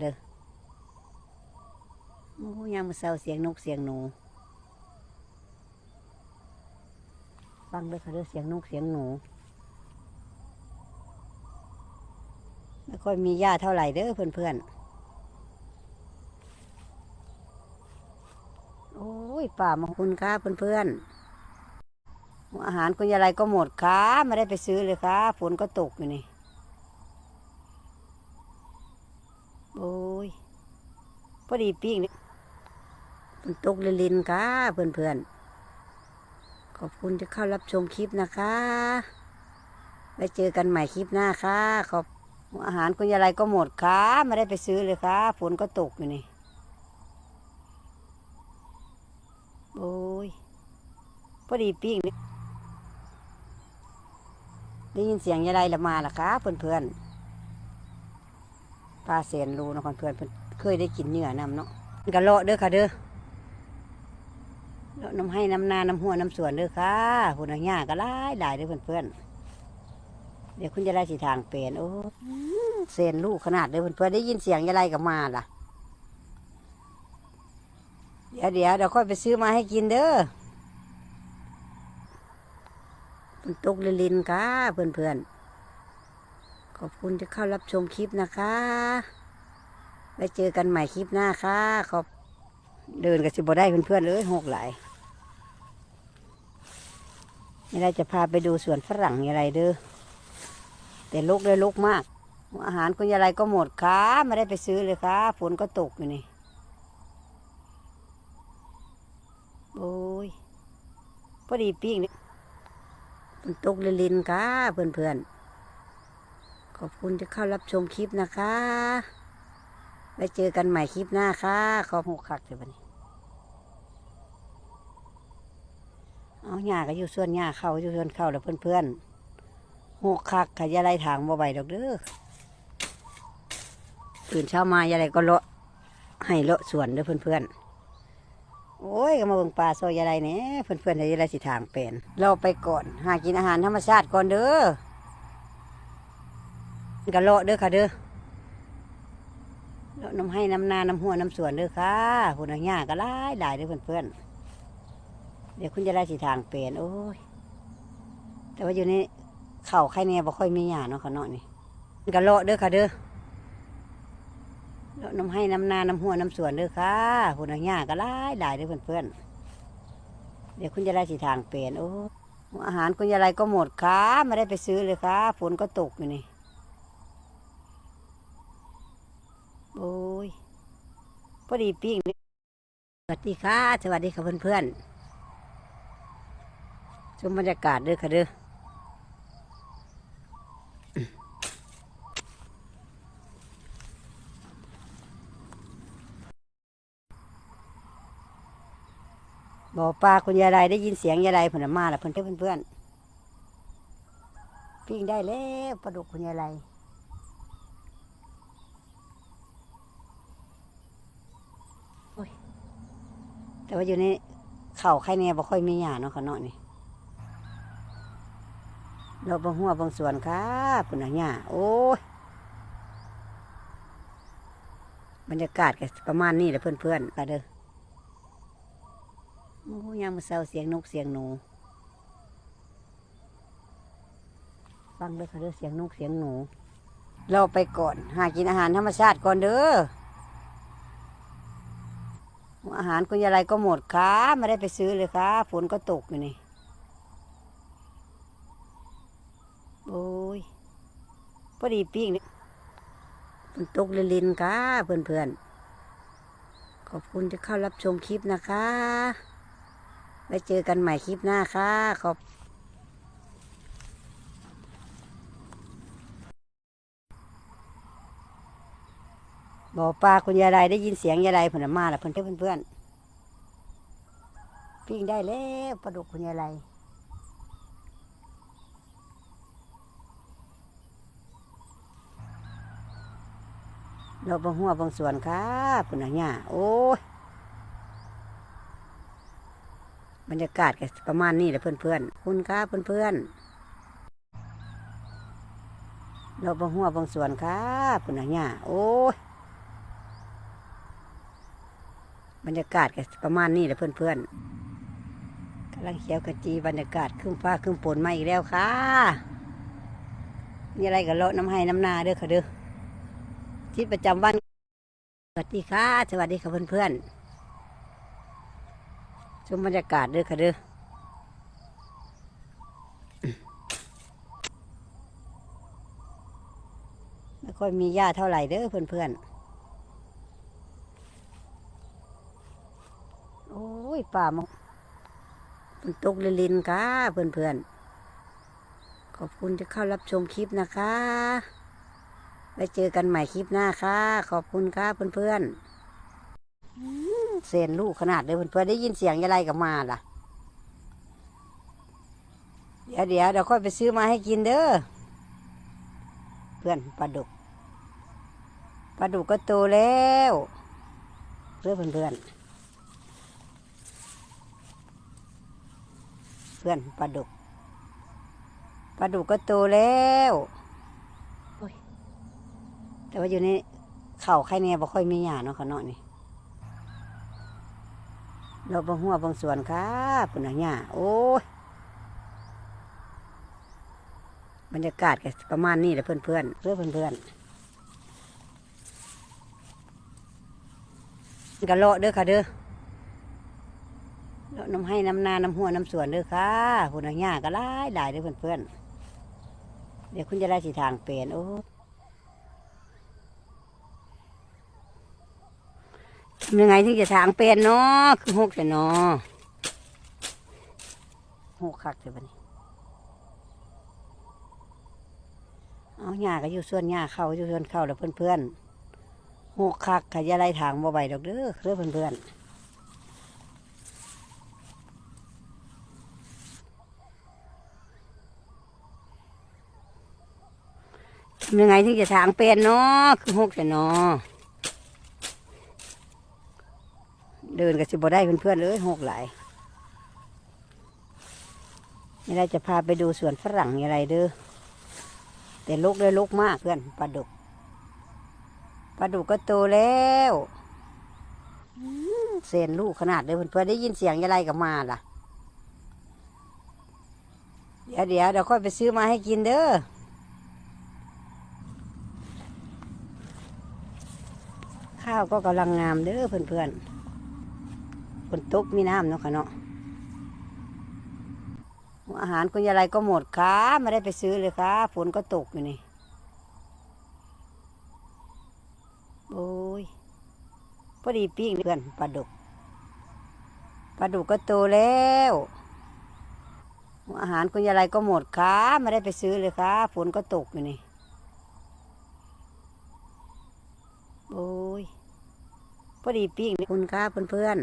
เด้อโอ้ยามมือเช้าเสียงนกเสียงหนูฟังเด้อค่ะเด้อเสียงนกเสียงหนูไม่ค่อยมีหญ้าเท่าไหร่เด้อเพื่อนๆ โอ้ยป่ามาคุณค่าเพื่อนๆ อาหารคุณยายไรก็หมดค่ะไม่ได้ไปซื้อเลยค่ะฝนก็ตกอยู่นี่ โอ้ย พ อดีปิ้งนี่ฝนตกลินๆค่ะเพื่อนๆ ขอบคุณที่เข้ารับชมคลิปนะคะไว้เจอกันใหม่คลิปหน้าค่ะ ขอบอาหารคุณยายไรก็หมดค่ะไม่ได้ไปซื้อเลยค่ะฝนก็ตกอยู่นี่โอ้ยพอดีปิ้งนี่ได้ยินเสียงยายไรละมาล่ะคะเพื่อนๆปลาเสียนรูนะเพื่อนๆ เคยได้กินเนื้อนำเนาะกะเลาะเด้อค่ะเด้อเลาะน้ำให้น้ำนาน้ำหัวน้ำสวนเด้อค่ะหุ่นหญ้าก็หลายหลายเด้อเพื่อนๆเดี๋ยวคุณจะได้สิทางเปลี่ยนโอ้เซนลูกขนาดเด้อเพื่อนๆได้ยินเสียงยายไรกับมาล่ะ เดี๋ยวเดี๋ยวเดี๋ยวค่อยไปซื้อมาให้กินเด้อมันตกลินๆค่ะเพื่อนๆขอบคุณที่เข้ารับชมคลิปนะคะ ไว้เจอกันใหม่คลิปหน้าค่ะขอบเดินกับสิบได้เพื่อนๆเลยหกหลายนี่เราจะพาไปดูสวนฝรั่งอะไรเด้อแต่ลูกได้ลูกมาก อาหารคุณยายไรก็หมดค่ะไม่ได้ไปซื้อเลยค่ะฝนก็ตกอยู่นี่โอ้ยพอดีปิ้งนี่มันตกลินๆค่ะเพื่อนๆขอบคุณที่เข้ารับชมคลิปนะคะ ไว้เจอกันใหม่คลิปหน้าค่ะ ขอบหกคักเลยบันนี้ เอาหญ้าก็อยู่ส่วนหญ้าเข้าอยู่ส่วนเข้าแล้วเพื่อนๆหกคักค่ะอยาไรถางบ่ใบดอกเด้อตื่นเช้ามาอยาไรก็เลาะให้เลาะสวนเด้อเพื่อนๆโอ้ยก็มาเบิ่งปลาซอยอะไรเนี่ยเพื่อนๆในยอะไรสิทางเป็นเราไปก่อนหากินอาหารธรรมชาติก่อนเด้อกะเลาะเด้อค่ะเด้อ น้ำให้น้ำนาน้ำหัวน้ำสวนเด้อค่ะหุ่นหญ้าก็หลายหลายเด้อเพื่อนๆเดี๋ยวคุณจะได้สิทางเป็นโอ้ยแต่ว่าอยู่ในเข่าใครเนี่ยบ่ค่อยมีหญ้าเนาะขาเนาะนี่กะเลาะเด้อค่ะเด้อน้ำให้น้ำนาน้ำหัวน้ำสวนเด้อค่ะหุ่นหญ้าก็หลายหลายเด้อเพื่อนๆเดี๋ยวคุณจะได้สิทางเปลี่ยนโอ้อาหารคุณยายไรก็หมดค่ะไม่ได้ไปซื้อเลยค่ะฝนก็ตกอยู่นี่ โอ้ยพอดีปิ้งสวัสดีค่ะ สวัสดีค่ะเพื่อนๆชมบรรยากาศด้อค่ะเด้อบอกปลาคุณยายไรได้ยินเสียงยายไรผลมาแล้วเพื่อนเพื่อนเพื่อนปิ้งได้แล้วปลาดุกคุณยายไรโอ้ย แต่ว่าอยู่ในเข่าใครเนี่ยบ่ค่อยมีหยาเนาะเขาเนาะนี่เราบางหัวบางส่วนค่ะคุณหญ้าโอ้ยบรรยากาศก็ประมาณนี้แหละเพื่อนเพื่อนๆกันเด้อโอ้ยามมือเช้าเสียงนกเสียงหนู ฟังเด้อค่ะเด้อเสียงนกเสียงหนู เราไปก่อน หากินอาหารธรรมชาติก่อนเด้อ อาหารคุณยายไรก็หมดค่ะไม่ได้ไปซื้อเลยค่ะฝนก็ตกอยู่นี่โอ้ยพอดีปิ้งนี่มันตกลินๆค่ะเพื่อนๆ ขอบคุณที่เข้ารับชมคลิปนะคะไว้เจอกันใหม่คลิปหน้าค่ะขอบ บอกปลาคุณยายไรได้ยินเสียงยายไรผลมาแล้วเพื่อนเพื่อนเพื่อนปิ้งได้แล้วปลาดุกคุณยายไรเราบางหัวบางส่วนค่ะคุณหญ้าโอ้ยบรรยากาศก็ประมาณนี้แหละเพื่อนๆคุณค่ะเพื่อนๆเราบางหัวบางส่วนค่ะคุณหญ้าโอ้ย บรรยากาศก็ประมาณนี้แหละเพื่อนๆกำลังเขียวกระจีบรรยากาศครึ่งฟ้าครึ่งฝนมาอีกแล้วค่ะ มีอะไรกับเลาะน้ำให้น้ำนาเด้อค่ะเด้อชีวิตประจำวันสวัสดีค่ะสวัสดีค่ะเพื่อนๆชมบรรยากาศเด้อค่ะเด้อไม่ค่อยมีหญ้าเท่าไหร่เด้อเพื่อนๆ โอ้ย ป่ามมันตกลินๆค่ะเพื่อนๆ ขอบคุณที่เข้ารับชมคลิปนะคะไว้เจอกันใหม่คลิปหน้าค่ะ ขอบคุณค่ะเพื่อนๆอืมเซนลูกขนาดเลยเพื่อนๆได้ยินเสียงอะไรกับมาล่ะ เดี๋ยวเดี๋ยวเดี๋ยวค่อยไปซื้อมาให้กินเด้อเพื่อนปลาดุกปลาดุกก็โตแล้วเพื่อนเพื่อน พื่อนปลาดุกปลาดุกก็โตแล้วโอ้ยแต่ว่าอยู่ในเข่าใครเนี่ยบ่ค่อยมีหยาเนาะเขาเนาะนี่เราบางหัวบางส่วนค่ะปุ่นหญ้าโอ้ยบรรยากาศก็ประมาณนี้แหละเพื่อนเพื่อนๆเพื่อนเพื่อนๆกะเลาะเด้อค่ะเด้อเลาะ น้ำให้น้ำนาน้ำหัวน้ำสวนเด้อค่ะพุ่นหญ้าก็หลายหลายเด้อเพื่อนเพื่อนๆเดี๋ยวคุณจะได้สีทางเปลี่ยนโอ้ทำยังไงถึงจะทางเปลี่ยนเนาะคือหกแต่เนาะหกคักเถอะบัดนี้เอาหญ้าก็อยู่ส่วนหญ้าเข้าอยู่ส่วนเข้าแล้วเพื่อนๆหูคักขยะไรทางบ่ไหวดอกเด้อเด้อเพื่อนๆ ยังไงถึงจะทางเป็นเนาะคือหกแต่เนาะเดินก็สิบได้เพื่อนๆเลยหกหลายนี่เราจะพาไปดูสวนฝรั่งอะไรเด้อแต่ลูกเลยลูกมากเพื่อนปลาดุกปลาดุกก็โตแล้วเซนลูกขนาดเลยเพื่อนๆได้ยินเสียงอะไรกับมาล่ะ เดี๋ยวเดี๋ยวเดี๋ยวค่อยไปซื้อมาให้กินเด้อ ข้าวก็กำลังงามเด้อเพื่อนๆฝนตกมีน้ำเนาะค่ะเนาะอาหารคุณยายไรก็หมดค่ะไม่ได้ไปซื้อเลยค่ะฝนก็ตกอยู่นี่โอ้ยพอดีปิ้งเพื่อนปลาดุกปลาดุกก็โตแล้วอาหารคุณยายไรก็หมดค่ะไม่ได้ไปซื้อเลยค่ะฝนก็ตกอยู่นี่ โอ้ย พอดีปิ้งคุณค่ะเพื่อน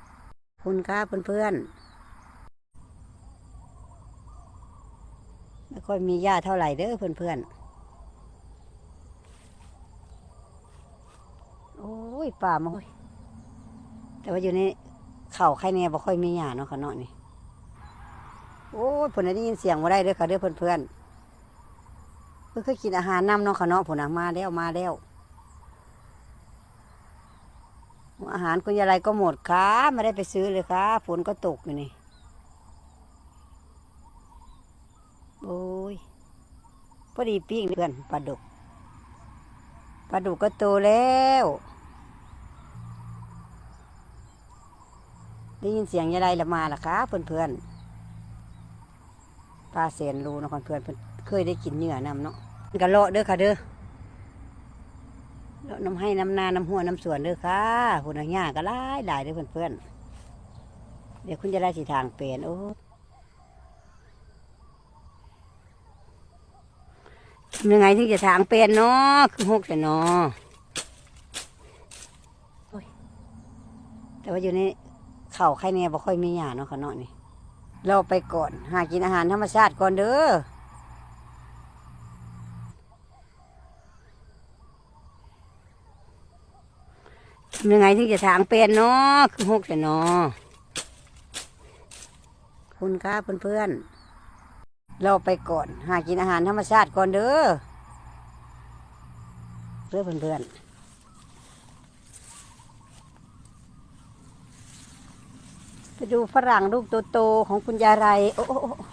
ๆคุณค่ะเพื่อนๆไม่ค่อยมีหญ้าเท่าไหร่เด้อเพื่อนๆโอ้ยป่ามาแต่ว่าอยู่ในเข่าใครเนี่ยบ่ค่อยมีหญ้าเนาะค่ะเนาะนี่โอ้ยผลได้ยินเสียงมาได้เด้อค่ะเด้อเพื่อนเพื่อเคยกินอาหารน้ำเนาะค่ะเนาะผลมาแล้วมาแล้ว อาหารคุณยายไรก็หมดค่ะไม่ได้ไปซื้อเลยค่ะฝนก็ตกอยู่นี่โอ้ยพอดีปิ้งเพื่อนปลาดุกปลาดุกก็โตแล้วได้ยินเสียงยายไรละมาล่ะคะเพื่อนเพื่อนปลาเสียนรูนะเพื่อนเพื่อนเคยได้กินเนื้อนำเนาะกะเลาะเด้อค่ะเด้อ เลาะน้ำให้น้ำนาน้ำหัวน้ำสวนเด้อค่ะหุ่นหญ้าก็หลายหลายเด้อเพื่อนเพื่อนๆเดี๋ยวคุณจะได้สีทางเปลี่ยนโอ้ทำยังไงถึงจะทางเป็นเนาะคือหกแต่เนาะโอ้ยแต่ว่าอยู่ในเข่าใครเนี่ยบ่ค่อยมีหยาเนาะเขาเนาะนี่ เราไปก่อน หากินอาหารธรรมชาติก่อนเด้อ ยังไงถึงจะทางเป็นเนาะคือหกแต่เนาะคุณค่ะเพื่อนๆ เราไปก่อน หากินอาหารธรรมชาติก่อนเด้อเพื่อเพื่อนดูฝรั่งลูกโตๆของคุณยายไรโอ้โอ้โอ้